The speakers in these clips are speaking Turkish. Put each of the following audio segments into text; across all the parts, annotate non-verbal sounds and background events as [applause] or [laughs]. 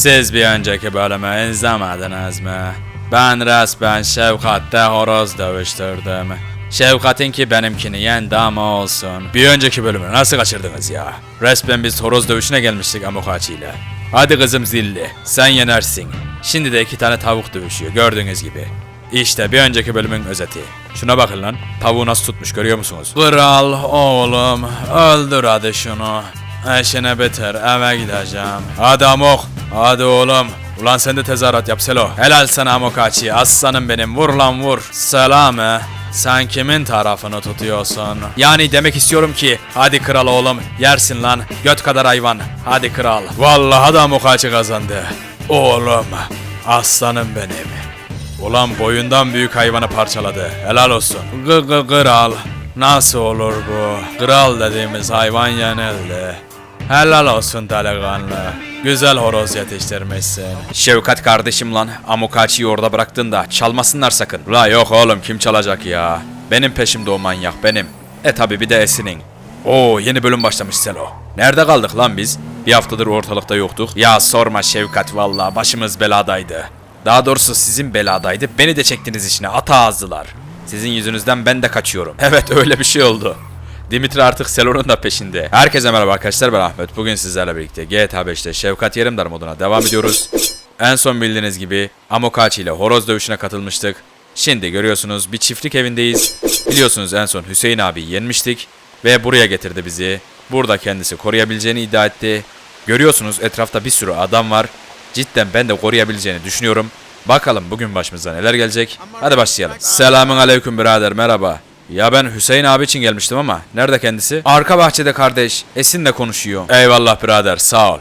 Siz bir önceki bölümü izlemediniz mi? Ben resmen Şevkat'te horoz dövüştürdüm. Şevkat'in ki benimkini yendi ama olsun. Bir önceki bölümü nasıl kaçırdınız ya? Resmen biz horoz dövüşüne gelmiştik Amokachi ile. Hadi kızım zilli, sen yenersin. Şimdi de iki tane tavuk dövüşüyor gördüğünüz gibi. İşte bir önceki bölümün özeti. Şuna bakın lan. Tavuğu nasıl tutmuş görüyor musunuz? Kral oğlum öldür hadi şunu. Eşine beter eve gideceğim. Hadi Amok. Hadi oğlum. Ulan sen de tezahürat yap Selo. Helal sana Amokachi. Aslanım benim. Vur lan vur. Selamı. Sen kimin tarafını tutuyorsun? Yani demek istiyorum ki hadi kral oğlum yersin lan göt kadar hayvan hadi kral. Vallahi da Amokachi kazandı. Oğlum aslanım benim. Ulan boyundan büyük hayvanı parçaladı. Helal olsun. Gı gı kral. Nasıl olur bu? Kral dediğimiz hayvan yenildi. Helal olsun delikanlı. Güzel horoz yetiştirmişsin. Şevkat kardeşim lan. Amokachi'yi orada bıraktın da çalmasınlar sakın. La yok oğlum kim çalacak ya? Benim peşimde o manyak benim. E tabi bir de Esin'in. Oo yeni bölüm başlamış Selo. Nerede kaldık lan biz? Bir haftadır ortalıkta yoktuk. Ya sorma Şevkat valla başımız beladaydı. Daha doğrusu sizin beladaydı. Beni de çektiniz içine ata ağızlılar. Sizin yüzünüzden ben de kaçıyorum. [laughs] Evet öyle bir şey oldu. Dimitri artık Selon'un da peşinde. Herkese merhaba arkadaşlar ben Ahmet. Bugün sizlerle birlikte GTA 5'te Şevkat Yerimdar moduna devam ediyoruz. en son bildiğiniz gibi Amokachi ile horoz dövüşüne katılmıştık. Şimdi görüyorsunuz bir çiftlik evindeyiz. Biliyorsunuz en son Hüseyin abi yenmiştik. Ve buraya getirdi bizi. Burada kendisi koruyabileceğini iddia etti. Görüyorsunuz etrafta bir sürü adam var. Cidden ben de koruyabileceğini düşünüyorum. Bakalım bugün başımıza neler gelecek. Hadi başlayalım. Selamun aleyküm birader merhaba. Ya ben Hüseyin abi için gelmiştim ama nerede kendisi? Arka bahçede kardeş. Esin'le konuşuyor. Eyvallah birader sağ ol.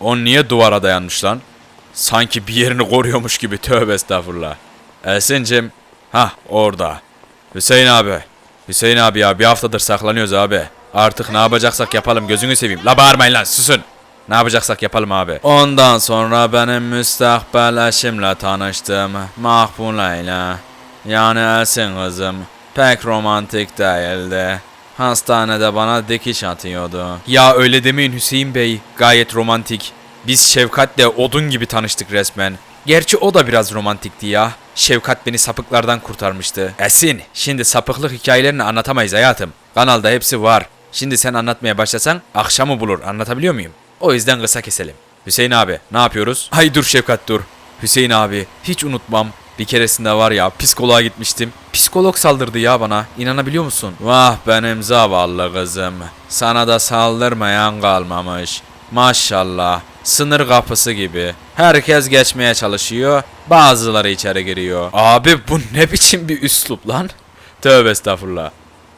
O niye duvara dayanmış lan? Sanki bir yerini koruyormuş gibi tövbe estağfurullah. Esin'cim. Hah orada. Hüseyin abi. Hüseyin abi ya bir haftadır saklanıyoruz abi. Artık ne yapacaksak yapalım gözünü seveyim. La bağırmayın lan susun. Ne yapacaksak yapalım abi. Ondan sonra benim müstakbel eşimle tanıştım. Mahpule ile. Yani Esin kızım. Pek romantik değildi. Hastanede bana dikiş atıyordu. Ya öyle demeyin Hüseyin Bey. Gayet romantik. Biz Şevkat'le odun gibi tanıştık resmen. Gerçi o da biraz romantikti ya. Şevkat beni sapıklardan kurtarmıştı. Esin, şimdi sapıklık hikayelerini anlatamayız hayatım. Kanalda hepsi var. Şimdi sen anlatmaya başlasan akşamı bulur. Anlatabiliyor muyum? O yüzden kısa keselim. Hüseyin abi ne yapıyoruz? Ay dur Şevkat dur. Hüseyin abi hiç unutmam. Bir keresinde var ya psikoloğa gitmiştim. Psikolog saldırdı ya bana. İnanabiliyor musun? Vah benim zavallı kızım. Sana da saldırmayan kalmamış. Maşallah. Sınır kapısı gibi. Herkes geçmeye çalışıyor. Bazıları içeri giriyor. Abi bu ne biçim bir üslup lan? Tövbe estağfurullah.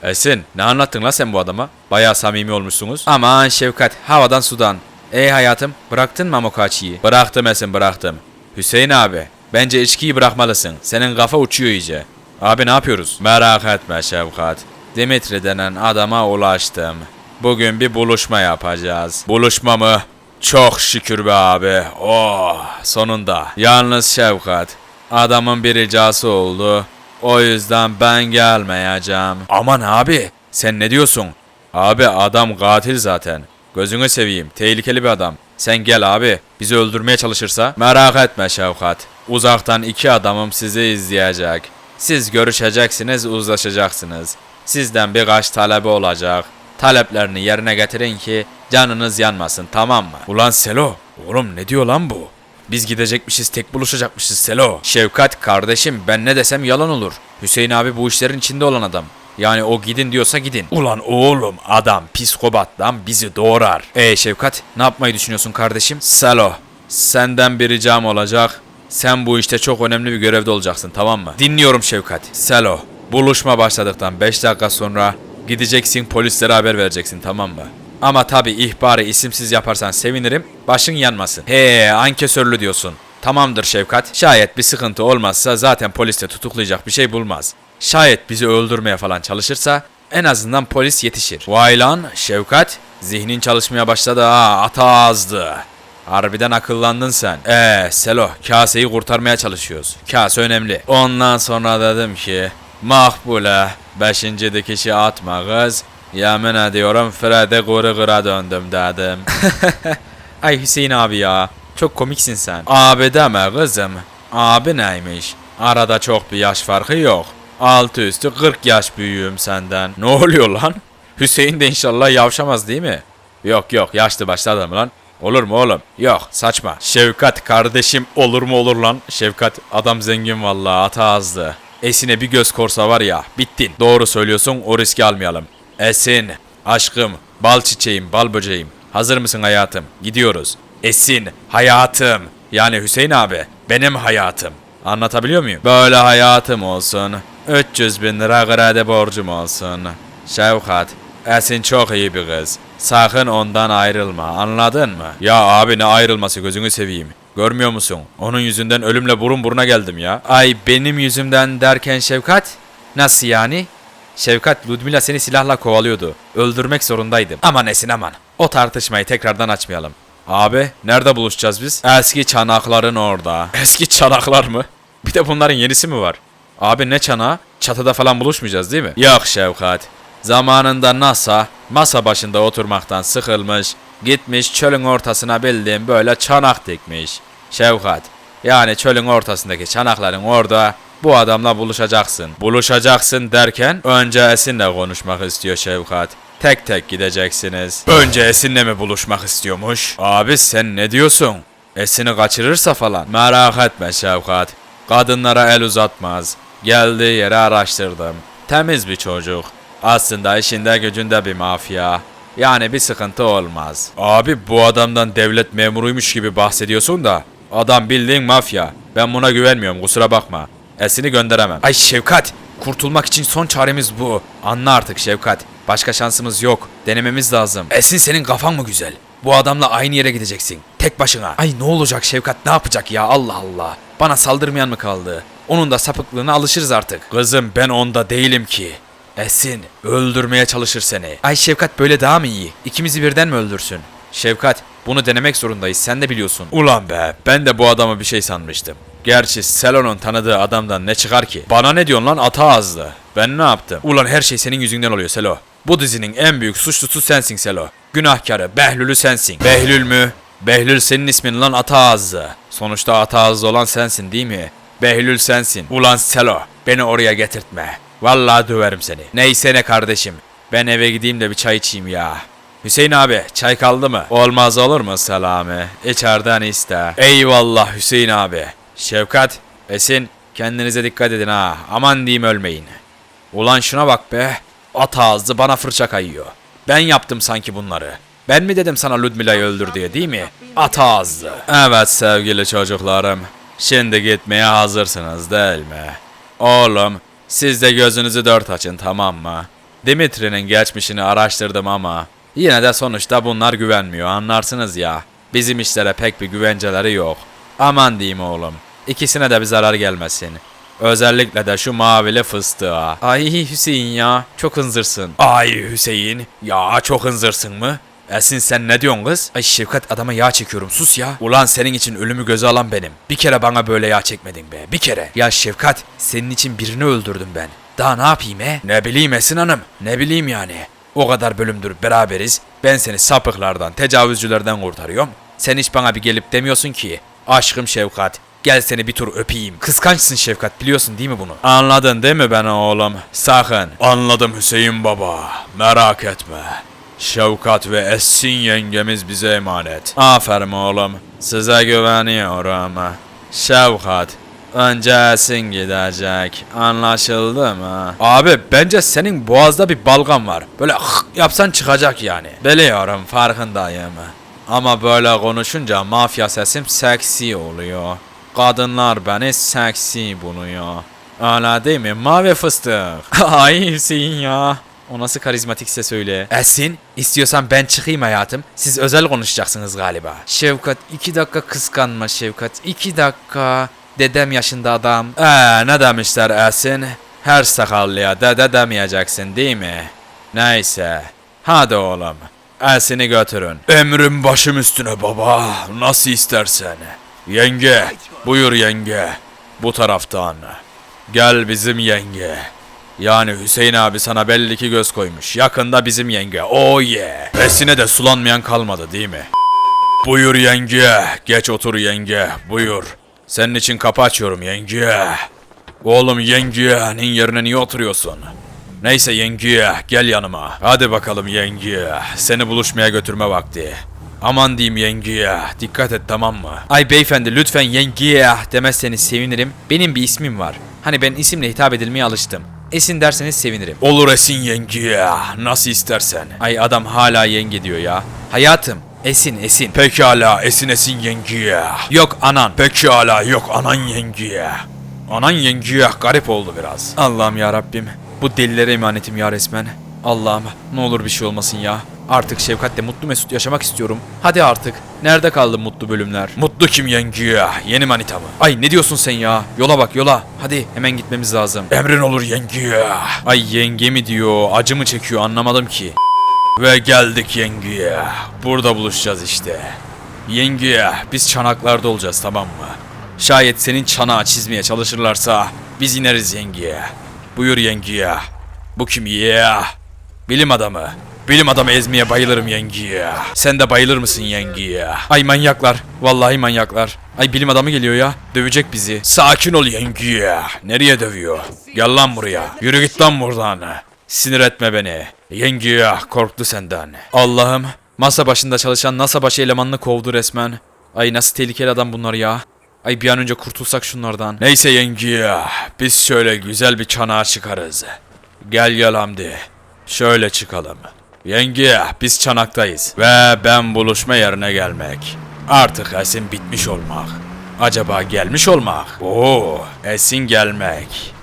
Esin ne anlattın lan sen bu adama? Bayağı samimi olmuşsunuz. Aman Şevkat havadan sudan. Ey hayatım bıraktın mı Amokachi'yi? Bıraktım Esin bıraktım. Hüseyin abi bence içkiyi bırakmalısın. Senin kafa uçuyor iyice. Abi ne yapıyoruz? Merak etme Şevkat. Dimitri denen adama ulaştım. Bugün bir buluşma yapacağız. Buluşma mı? Çok şükür be abi. Oh sonunda. Yalnız Şevkat. Adamın bir ricası oldu. O yüzden ben gelmeyeceğim. Aman abi sen ne diyorsun? Abi adam katil zaten. Gözünü seveyim tehlikeli bir adam. Sen gel abi bizi öldürmeye çalışırsa. Merak etme Şevkat. Uzaktan iki adamım sizi izleyecek. Siz görüşeceksiniz uzlaşacaksınız. Sizden birkaç talebi olacak. Taleplerini yerine getirin ki canınız yanmasın tamam mı? Ulan Selo oğlum ne diyor lan bu? Biz gidecekmişiz tek buluşacakmışız Selo. Şevkat kardeşim ben ne desem yalan olur. Hüseyin abi bu işlerin içinde olan adam. Yani o gidin diyorsa gidin. Ulan oğlum adam psikopat lan bizi doğrar. E Şevkat ne yapmayı düşünüyorsun kardeşim? Selo senden bir ricam olacak. Sen bu işte çok önemli bir görevde olacaksın tamam mı? Dinliyorum Şevkat. Selo buluşma başladıktan 5 dakika sonra gideceksin polislere haber vereceksin tamam mı? Ama tabi ihbarı isimsiz yaparsan sevinirim. Başın yanmasın. He ankesörlü diyorsun. Tamamdır Şevkat. Şayet bir sıkıntı olmazsa zaten polis de tutuklayacak bir şey bulmaz. Şayet bizi öldürmeye falan çalışırsa en azından polis yetişir. Vay lan Şevkat. Zihnin çalışmaya başladı ha ata ağızdı. Harbiden akıllandın sen. Ee Selo kaseyi kurtarmaya çalışıyoruz. Kase önemli. Ondan sonra dedim ki Makbule beşinci dikişi atma kız. Yemin ediyorum Fred'e kuru kıra döndüm dedim. [laughs] Ay Hüseyin abi ya. Çok komiksin sen. Abi deme kızım. Abi neymiş? Arada çok bir yaş farkı yok. Altı üstü 40 yaş büyüğüm senden. Ne oluyor lan? Hüseyin de inşallah yavşamaz değil mi? Yok yok yaşlı başlı adam lan. Olur mu oğlum? Yok saçma. Şevkat kardeşim olur mu olur lan? Şevkat adam zengin vallahi ata azdı. Esin'e bir göz korsa var ya bittin. Doğru söylüyorsun o riski almayalım. Esin aşkım bal çiçeğim bal böceğim. Hazır mısın hayatım? Gidiyoruz. Esin hayatım. Yani Hüseyin abi benim hayatım. Anlatabiliyor muyum? Böyle hayatım olsun. 300 bin lira kredi borcum olsun. Şevkat, Esin çok iyi bir kız. Sakın ondan ayrılma, anladın mı? Ya abi ne ayrılması gözünü seveyim. Görmüyor musun? Onun yüzünden ölümle burun buruna geldim ya. Ay benim yüzümden derken Şevkat? Nasıl yani? Şevkat, Ludmila seni silahla kovalıyordu. Öldürmek zorundaydım. Aman Esin aman. O tartışmayı tekrardan açmayalım. Abi, nerede buluşacağız biz? Eski çanakların orada. Eski çanaklar mı? Bir de bunların yenisi mi var? Abi ne çanağı? Çatıda falan buluşmayacağız değil mi? Yok Şevkat. Zamanında NASA masa başında oturmaktan sıkılmış, gitmiş çölün ortasına bildiğim böyle çanak dikmiş. Şevkat. Yani çölün ortasındaki çanakların orada bu adamla buluşacaksın. Buluşacaksın derken önce Esin'le konuşmak istiyor Şevkat. Tek tek gideceksiniz. Önce Esin'le mi buluşmak istiyormuş? Abi sen ne diyorsun? Esin'i kaçırırsa falan. Merak etme Şevkat. Kadınlara el uzatmaz. Geldiği yeri araştırdım. Temiz bir çocuk. Aslında işinde gücünde bir mafya. Yani bir sıkıntı olmaz. Abi bu adamdan devlet memuruymuş gibi bahsediyorsun da. Adam bildiğin mafya. Ben buna güvenmiyorum kusura bakma. Esin'i gönderemem. Ay Şevkat! Kurtulmak için son çaremiz bu. Anla artık Şevkat. Başka şansımız yok. Denememiz lazım. Esin senin kafan mı güzel? Bu adamla aynı yere gideceksin. Tek başına. Ay ne olacak Şevkat ne yapacak ya Allah Allah. Bana saldırmayan mı kaldı? Onun da sapıklığına alışırız artık. Kızım ben onda değilim ki. Esin öldürmeye çalışır seni. Ay Şevkat böyle daha mı iyi? İkimizi birden mi öldürsün? Şevkat bunu denemek zorundayız sen de biliyorsun. Ulan be ben de bu adamı bir şey sanmıştım. Gerçi Selo'nun tanıdığı adamdan ne çıkar ki? Bana ne diyorsun lan ata ağızlı? Ben ne yaptım? Ulan her şey senin yüzünden oluyor Selo. Bu dizinin en büyük suçlusu sensin Selo. Günahkarı, Behlül'ü sensin. Behlül mü? Behlül senin ismin lan ata ağızlı. Sonuçta ata ağızlı olan sensin değil mi? Behlül sensin. Ulan Selo beni oraya getirtme. Vallahi döverim seni. Neyse ne kardeşim. Ben eve gideyim de bir çay içeyim ya. Hüseyin abi çay kaldı mı? Olmaz olur mu Selami? İçeriden iste. Eyvallah Hüseyin abi. Şevkat, Esin kendinize dikkat edin ha. Aman diyeyim ölmeyin. Ulan şuna bak be. At ağzı bana fırça kayıyor. Ben yaptım sanki bunları. Ben mi dedim sana Ludmila'yı öldür diye değil mi? At ağzı. Evet sevgili çocuklarım. Şimdi gitmeye hazırsınız değil mi? Oğlum siz de gözünüzü dört açın tamam mı? Dimitri'nin geçmişini araştırdım ama yine de sonuçta bunlar güvenmiyor anlarsınız ya. Bizim işlere pek bir güvenceleri yok. Aman diyeyim oğlum. İkisine de bir zarar gelmesin. Özellikle de şu mavili fıstığa. Ay Hüseyin ya çok hınzırsın. Ay Hüseyin ya çok hınzırsın mı? Esin sen ne diyorsun kız? Ay Şevkat adama yağ çekiyorum sus ya. Ulan senin için ölümü göze alan benim. Bir kere bana böyle yağ çekmedin be bir kere. Ya Şevkat senin için birini öldürdüm ben. Daha ne yapayım he? Ne bileyim Esin Hanım ne bileyim yani. O kadar bölümdür beraberiz. Ben seni sapıklardan, tecavüzcülerden kurtarıyorum. Sen hiç bana bir gelip demiyorsun ki. Aşkım Şevkat, gel seni bir tur öpeyim. Kıskançsın Şevkat, biliyorsun değil mi bunu? Anladın değil mi beni oğlum? Sakın. Anladım Hüseyin baba, merak etme. Şevkat ve Esin yengemiz bize emanet. Aferin oğlum, size güveniyorum. Şevkat, Önce Esin gidecek. Anlaşıldı mı? Abi bence senin boğazda bir balgam var. Böyle yapsan çıkacak yani. Biliyorum farkındayım. Ama böyle konuşunca mafya sesim seksi oluyor. Kadınlar beni seksi buluyor. Öyle değil mi? Mavi fıstık. [laughs] Ay Hüseyin ya. O nasıl karizmatikse söyle. Esin, istiyorsan ben çıkayım hayatım. Siz özel konuşacaksınız galiba. Şevkat, iki dakika kıskanma Şevkat. iki dakika. Dedem yaşında adam. Ee, ne demişler Esin? Her sakallıya dede demeyeceksin değil mi? Neyse. Hadi oğlum. Esin'i götürün. Emrim başım üstüne baba. Nasıl istersen. Yenge. Buyur yenge. Bu taraftan. Gel bizim yenge. Yani Hüseyin abi sana belli ki göz koymuş. Yakında bizim yenge. Oh yeah. Esin'e de sulanmayan kalmadı değil mi? Buyur yenge. Geç otur yenge. Buyur. Senin için kapı açıyorum yenge. Oğlum yengenin yerine niye oturuyorsun? Neyse yenge gel yanıma. Hadi bakalım yenge. Seni buluşmaya götürme vakti. Aman diyeyim yenge. Dikkat et tamam mı? Ay beyefendi lütfen yenge demezseniz sevinirim. Benim bir ismim var. Hani ben isimle hitap edilmeye alıştım. Esin derseniz sevinirim. Olur Esin yenge. Nasıl istersen. Ay adam hala yenge diyor ya. Hayatım Esin Esin. Pekala Esin Esin yenge. Yok anan. Pekala yok anan yenge. Anan yenge garip oldu biraz. Allah'ım ya Rabbim. Bu delilere emanetim ya resmen. Allah'ım ne olur bir şey olmasın ya. Artık Şefkat'le mutlu mesut yaşamak istiyorum. Hadi artık. Nerede kaldı mutlu bölümler? Mutlu kim yenge? Yeni manita mı? Ay ne diyorsun sen ya? Yola bak yola. Hadi hemen gitmemiz lazım. Emrin olur yenge. Ay yenge mi diyor, acı mı çekiyor anlamadım ki. Ve geldik yenge. Burada buluşacağız işte. Yenge biz çanaklarda olacağız tamam mı? Şayet senin çanağı çizmeye çalışırlarsa biz ineriz yenge. Buyur yenge. Bu kim ya? Bilim adamı. Bilim adamı ezmeye bayılırım yenge. Sen de bayılır mısın yenge? Ay manyaklar. Vallahi manyaklar. Ay bilim adamı geliyor ya. Dövecek bizi. Sakin ol yenge. Nereye dövüyor? Gel lan buraya. Yürü git lan buradan. Sinir etme beni. Yenge korktu senden. Allah'ım. Masa başında çalışan NASA başı elemanını kovdu resmen. Ay nasıl tehlikeli adam bunlar ya. Ay bir an önce kurtulsak şunlardan. Neyse yenge, biz şöyle güzel bir çanağa çıkarız. Gel gel Hamdi, şöyle çıkalım. Yenge, biz çanaktayız ve ben buluşma yerine gelmek. Artık Esin bitmiş olmak. Acaba gelmiş olmak? Oo, Esin gelmek.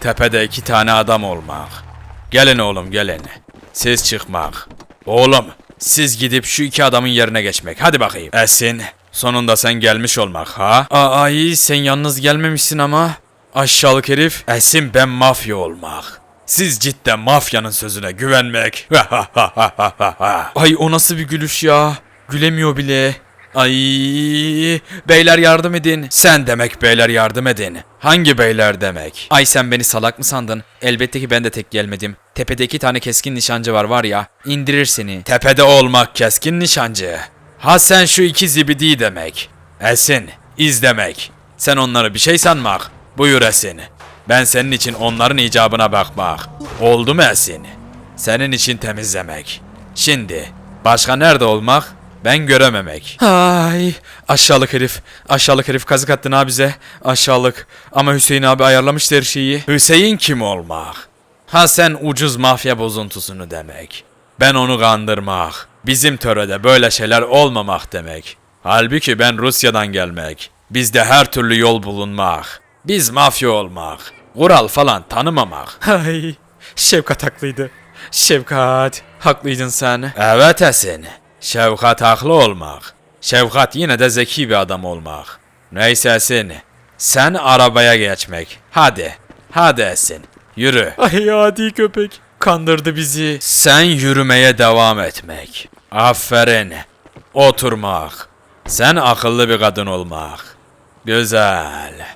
Tepede iki tane adam olmak. Gelin oğlum gelin. Siz çıkmak. Oğlum, siz gidip şu iki adamın yerine geçmek. Hadi bakayım. Esin, sonunda sen gelmiş olmak ha? Aa, ay sen yalnız gelmemişsin ama. Aşağılık herif. Esin ben mafya olmak. Siz cidden mafyanın sözüne güvenmek. Ay o nasıl bir gülüş ya. Gülemiyor bile. Ay beyler yardım edin. Sen demek beyler yardım edin. Hangi beyler demek? Ay sen beni salak mı sandın? Elbette ki ben de tek gelmedim. Tepede iki tane keskin nişancı var var ya. indirir seni. Tepede olmak keskin nişancı. Ha sen şu iki zibidi demek. Esin, iz demek. Sen onları bir şey sanmak. Buyur Esin. Ben senin için onların icabına bakmak. Oldu mu Esin? Senin için temizlemek. Şimdi, başka nerede olmak? Ben görememek. Ay aşağılık herif. Aşağılık herif kazık attın ha bize. Aşağılık. Ama Hüseyin abi ayarlamıştı her şeyi. Hüseyin kim olmak? Ha sen ucuz mafya bozuntusunu demek. Ben onu kandırmak. Bizim törede böyle şeyler olmamak demek. Halbuki ben Rusya'dan gelmek. Bizde her türlü yol bulunmak. Biz mafya olmak. Kural falan tanımamak. Ay Şevkat haklıydı. Şevkat haklıydın sen. Evet Esin. Şevkat haklı olmak. Şevkat yine de zeki bir adam olmak. Neyse Esin. Sen arabaya geçmek. Hadi. Hadi Esin. Yürü. Ay adi köpek. Kandırdı bizi. Sen yürümeye devam etmek. Aferin. Oturmak. Sen akıllı bir kadın olmak. Güzel.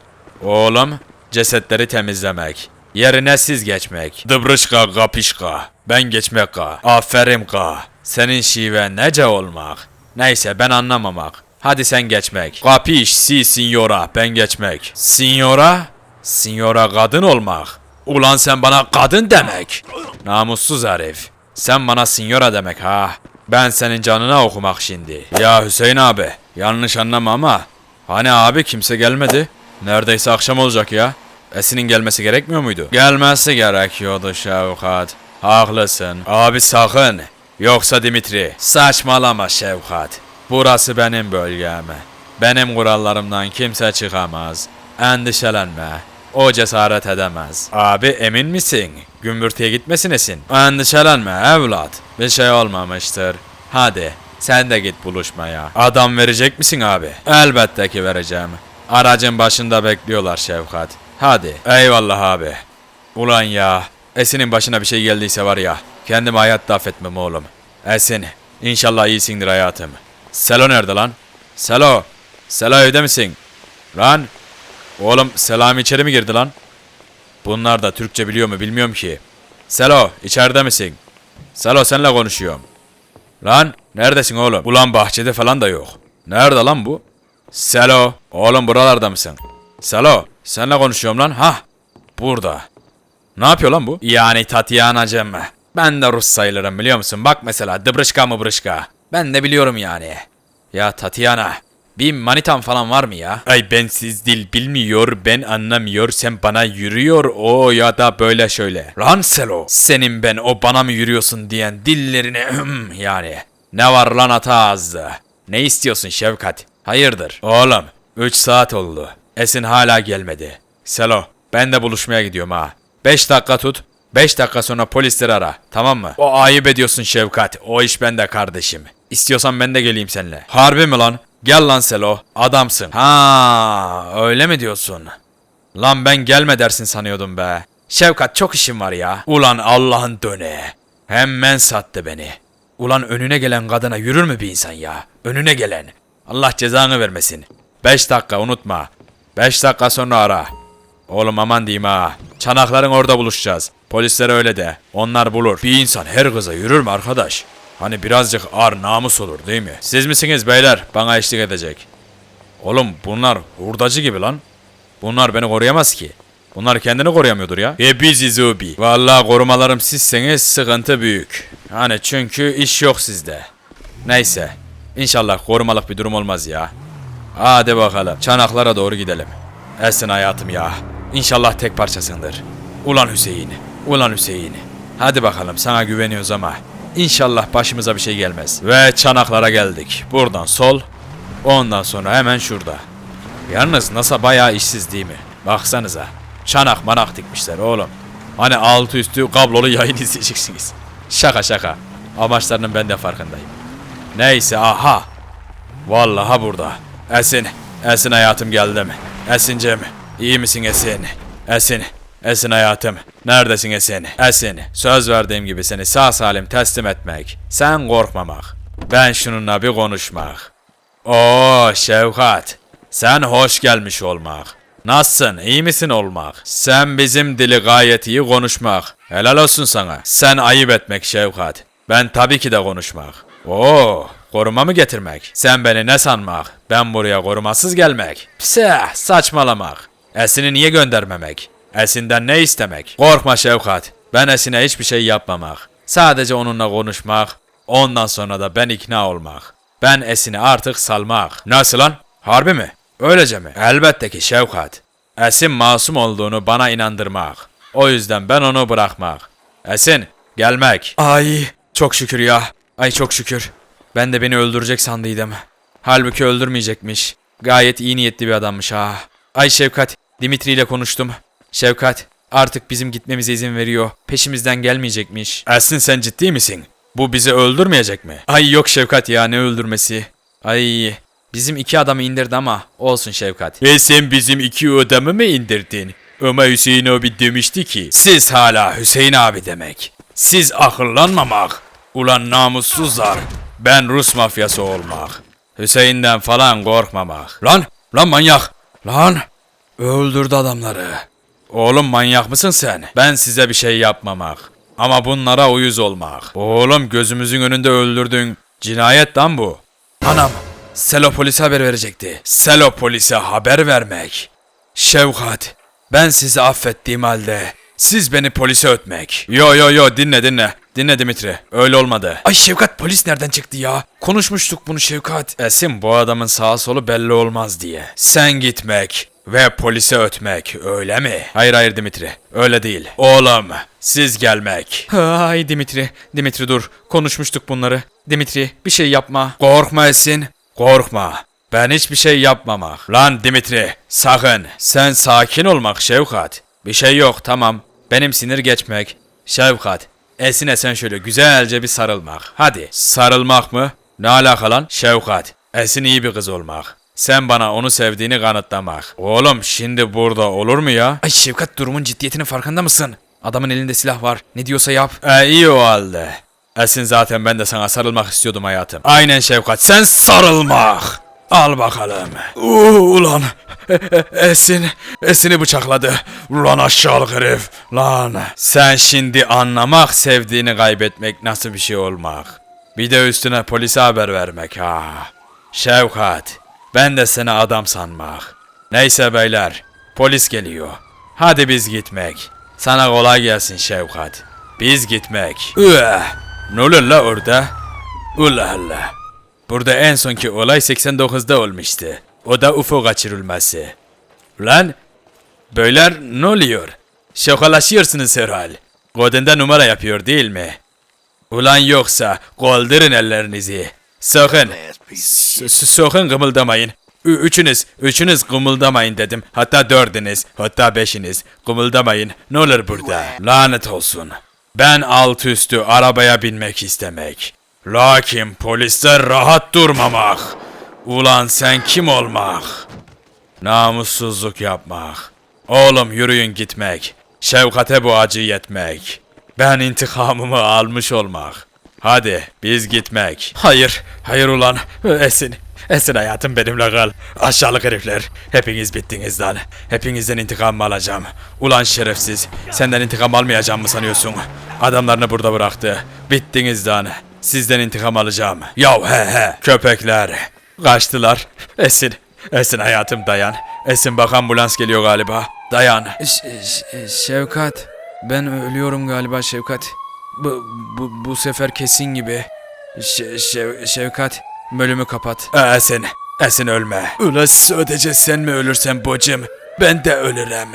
Oğlum, cesetleri temizlemek. Yerine siz geçmek. Dıbrışka kapişka. Ben geçmek ka. Aferin ka. Senin şiven nece olmak. Neyse ben anlamamak. Hadi sen geçmek. Kapiş si signora ben geçmek. Signora? Signora kadın olmak. Ulan sen bana kadın demek. Namussuz herif. Sen bana signora demek ha. Ben senin canına okumak şimdi. Ya Hüseyin abi yanlış anlama ama. Hani abi kimse gelmedi. Neredeyse akşam olacak ya. Esin'in gelmesi gerekmiyor muydu? Gelmesi gerekiyordu Şevkat. Haklısın. Abi sakın. Yoksa Dimitri. Saçmalama Şevkat. Burası benim bölgem. Benim kurallarımdan kimse çıkamaz. Endişelenme. O cesaret edemez. Abi emin misin? Gümbürtüye gitmesin Esin. Endişelenme evlat. Bir şey olmamıştır. Hadi sen de git buluşmaya. Adam verecek misin abi? Elbette ki vereceğim. Aracın başında bekliyorlar Şevkat. Hadi. Eyvallah abi. Ulan ya. Esin'in başına bir şey geldiyse var ya. Kendimi hayatta affetmem oğlum. Esin. İnşallah iyisindir hayatım. Selo nerede lan? Selo. Selo evde misin? Lan. Oğlum Selami içeri mi girdi lan? Bunlar da Türkçe biliyor mu bilmiyorum ki. Selo içeride misin? Selo senle konuşuyorum. Lan neredesin oğlum? Ulan bahçede falan da yok. Nerede lan bu? Selo. Oğlum buralarda mısın? Selo. Seninle konuşuyorum lan. Ha. Burada. Ne yapıyor lan bu? Yani Tatyana'cım. Ben de Rus sayılırım biliyor musun? Bak mesela dıbrışka mı brışka. Ben de biliyorum yani. Ya Tatyana. Bir manitan falan var mı ya? Ay ben siz dil bilmiyor, ben anlamıyor, sen bana yürüyor o ya da böyle şöyle. Lan Selo, senin ben o bana mı yürüyorsun diyen dillerine yani. Ne var lan ata ağzı? Ne istiyorsun Şevkat? Hayırdır? Oğlum, 3 saat oldu. Esin hala gelmedi. Selo, ben de buluşmaya gidiyorum ha. 5 dakika tut, 5 dakika sonra polisleri ara. Tamam mı? O ayıp ediyorsun Şevkat. O iş bende kardeşim. İstiyorsan ben de geleyim seninle. Harbi mi lan? Gel lan Selo. Adamsın. Ha, öyle mi diyorsun? Lan ben gelme dersin sanıyordum be. Şevkat çok işim var ya. Ulan Allah'ın döne. Hemen sattı beni. Ulan önüne gelen kadına yürür mü bir insan ya? Önüne gelen. Allah cezanı vermesin. 5 dakika unutma. 5 dakika sonra ara. Oğlum aman diyeyim ha. Çanakların orada buluşacağız. Polislere öyle de. Onlar bulur. Bir insan her kıza yürür mü arkadaş? Hani birazcık ar namus olur değil mi? Siz misiniz beyler? Bana eşlik edecek. Oğlum bunlar hurdacı gibi lan. Bunlar beni koruyamaz ki. Bunlar kendini koruyamıyordur ya. E biziz obi. Vallahi korumalarım sizseniz sıkıntı büyük. Hani çünkü iş yok sizde. Neyse. İnşallah korumalık bir durum olmaz ya. Hadi bakalım. Çanaklara doğru gidelim. Esin hayatım ya. İnşallah tek parçasındır. Ulan Hüseyin. Ulan Hüseyin. Hadi bakalım sana güveniyoruz ama. İnşallah başımıza bir şey gelmez. Ve çanaklara geldik. Buradan sol. Ondan sonra hemen şurada. Yalnız NASA bayağı işsiz değil mi? Baksanıza. Çanak manak dikmişler oğlum. Hani altı üstü kablolu yayın [laughs] izleyeceksiniz. Şaka şaka. Amaçlarının ben de farkındayım. Neyse aha. Vallahi burada. Esin. Esin hayatım geldim. Esincim. İyi misin Esin? Esin. Esin hayatım. Neredesin Esin? Esin. Söz verdiğim gibi seni sağ salim teslim etmek. Sen korkmamak. Ben şununla bir konuşmak. Oo Şevkat. Sen hoş gelmiş olmak. Nasılsın? iyi misin olmak? Sen bizim dili gayet iyi konuşmak. Helal olsun sana. Sen ayıp etmek Şevkat. Ben tabii ki de konuşmak. Oo, koruma mı getirmek? Sen beni ne sanmak? Ben buraya korumasız gelmek. Pseh, saçmalamak. Esin'i niye göndermemek? Esin'den ne istemek? Korkma Şevkat. Ben Esin'e hiçbir şey yapmamak. Sadece onunla konuşmak. Ondan sonra da ben ikna olmak. Ben Esin'i artık salmak. Nasıl lan? Harbi mi? Öylece mi? Elbette ki Şevkat. Esin masum olduğunu bana inandırmak. O yüzden ben onu bırakmak. Esin, gelmek. Ay, çok şükür ya. Ay çok şükür. Ben de beni öldürecek sandıydım. Halbuki öldürmeyecekmiş. Gayet iyi niyetli bir adammış ha. Ay Şevkat, Dimitri ile konuştum. Şevkat, artık bizim gitmemize izin veriyor. Peşimizden gelmeyecekmiş. Esin sen ciddi misin? Bu bizi öldürmeyecek mi? Ay yok Şevkat ya ne öldürmesi. Ay bizim iki adamı indirdi ama olsun Şevkat. Ve sen bizim iki adamı mı indirdin? Ama Hüseyin abi demişti ki siz hala Hüseyin abi demek. Siz akıllanmamak. Ulan namussuzlar. Ben Rus mafyası olmak. Hüseyin'den falan korkmamak. Lan! Lan manyak! Lan! Öldürdü adamları. Oğlum manyak mısın sen? Ben size bir şey yapmamak. Ama bunlara uyuz olmak. Oğlum gözümüzün önünde öldürdün. Cinayet lan bu. Anam. Selo polise haber verecekti. Selo polise haber vermek. Şevkat. Ben sizi affettiğim halde siz beni polise ötmek. Yo yo yo dinle dinle. Dinle Dimitri. Öyle olmadı. Ay Şevkat polis nereden çıktı ya? Konuşmuştuk bunu Şevkat. Esin bu adamın sağa solu belli olmaz diye. Sen gitmek ve polise ötmek öyle mi? Hayır hayır Dimitri. Öyle değil. Oğlum siz gelmek. Ay Dimitri. Dimitri dur. Konuşmuştuk bunları. Dimitri bir şey yapma. Korkma Esin. Korkma. Ben hiçbir şey yapmamak. Lan Dimitri sakın. Sen sakin olmak Şevkat. Bir şey yok tamam. Benim sinir geçmek. Şevkat. Esine sen şöyle güzelce bir sarılmak. Hadi. Sarılmak mı? Ne alaka lan? Şevkat. Esin iyi bir kız olmak. Sen bana onu sevdiğini kanıtlamak. Oğlum şimdi burada olur mu ya? Ay Şevkat durumun ciddiyetinin farkında mısın? Adamın elinde silah var. Ne diyorsa yap. E iyi o halde. Esin zaten ben de sana sarılmak istiyordum hayatım. Aynen Şevkat sen sarılmak. Al bakalım. Uuu ulan. E- e- Esin. Esin'i bıçakladı. Ulan aşağılık herif. Lan. Sen şimdi anlamak sevdiğini kaybetmek nasıl bir şey olmak. Bir de üstüne polise haber vermek ha. Şevkat, ben de seni adam sanmak. Neyse beyler, polis geliyor. Hadi biz gitmek. Sana kolay gelsin Şevkat. Biz gitmek. Üeh! Ne olur la orada? Ula Allah. Burada en sonki olay 89'da olmuştu. O da UFO kaçırılması. Ulan, beyler ne oluyor? Şakalaşıyorsunuz herhal. Kodunda numara yapıyor değil mi? Ulan yoksa kaldırın ellerinizi. Sakın. S- s- sakın kımıldamayın. Ü- üçünüz, üçünüz kımıldamayın dedim. Hatta dördünüz, hatta beşiniz. Kımıldamayın. Ne olur burada. Lanet olsun. Ben alt üstü arabaya binmek istemek. Lakin poliste rahat durmamak. Ulan sen kim olmak? Namussuzluk yapmak. Oğlum yürüyün gitmek. Şefkate bu acı yetmek. Ben intikamımı almış olmak. Hadi biz gitmek. Hayır, hayır ulan. Esin, Esin hayatım benimle kal. Aşağılık herifler. Hepiniz bittiniz lan. Hepinizden intikamımı alacağım. Ulan şerefsiz. Senden intikam almayacağım mı sanıyorsun? Adamlarını burada bıraktı. Bittiniz lan. Sizden intikam alacağım. Yav he he. Köpekler. Kaçtılar. Esin. Esin hayatım dayan. Esin bak ambulans geliyor galiba. Dayan. Şevkat. Ben ölüyorum galiba Şevkat. Bu, bu, bu sefer kesin gibi. Şe- Şev- Şevkat. Bölümü kapat. Esin. Esin ölme. Ula sadece sen mi ölürsen bacım? Ben de ölürüm.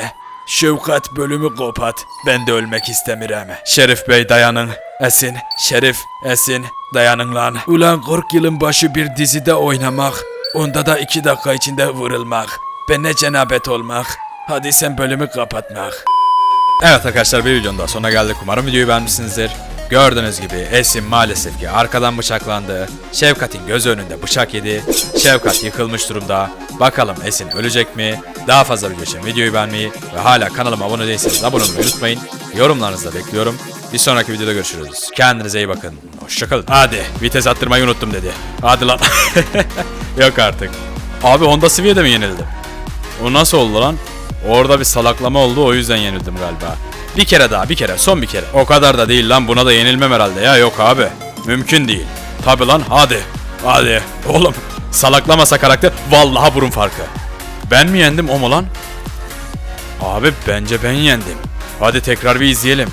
Şevkat bölümü kopat. Ben de ölmek istemiyorum. Şerif Bey dayanın. Esin, Şerif, Esin dayanın lan. Ulan 40 yılın başı bir dizide oynamak. Onda da 2 dakika içinde vurulmak. Ben ne cenabet olmak. Hadi sen bölümü kapatmak. Evet arkadaşlar bir videonun daha sonuna geldik. Umarım videoyu beğenmişsinizdir. Gördüğünüz gibi Esin maalesef ki arkadan bıçaklandı. Şevkat'in göz önünde bıçak yedi. Şevkat yıkılmış durumda. Bakalım Esin ölecek mi? Daha fazla video için videoyu beğenmeyi ve hala kanalıma abone değilseniz abone olmayı unutmayın. Yorumlarınızı da bekliyorum. Bir sonraki videoda görüşürüz. Kendinize iyi bakın. Hoşçakalın. Hadi vites attırmayı unuttum dedi. Hadi lan. [laughs] Yok artık. Abi Honda Civic'e mi yenildim? O nasıl oldu lan? Orada bir salaklama oldu o yüzden yenildim galiba. Bir kere daha bir kere son bir kere. O kadar da değil lan buna da yenilmem herhalde ya yok abi. Mümkün değil. Tabi lan hadi. Hadi. Oğlum salaklamasa karakter vallahi burun farkı. Ben mi yendim o mu lan? Abi bence ben yendim. Hadi tekrar bir izleyelim.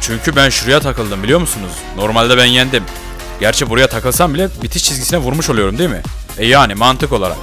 Çünkü ben şuraya takıldım biliyor musunuz? Normalde ben yendim. Gerçi buraya takılsam bile bitiş çizgisine vurmuş oluyorum değil mi? E yani mantık olarak.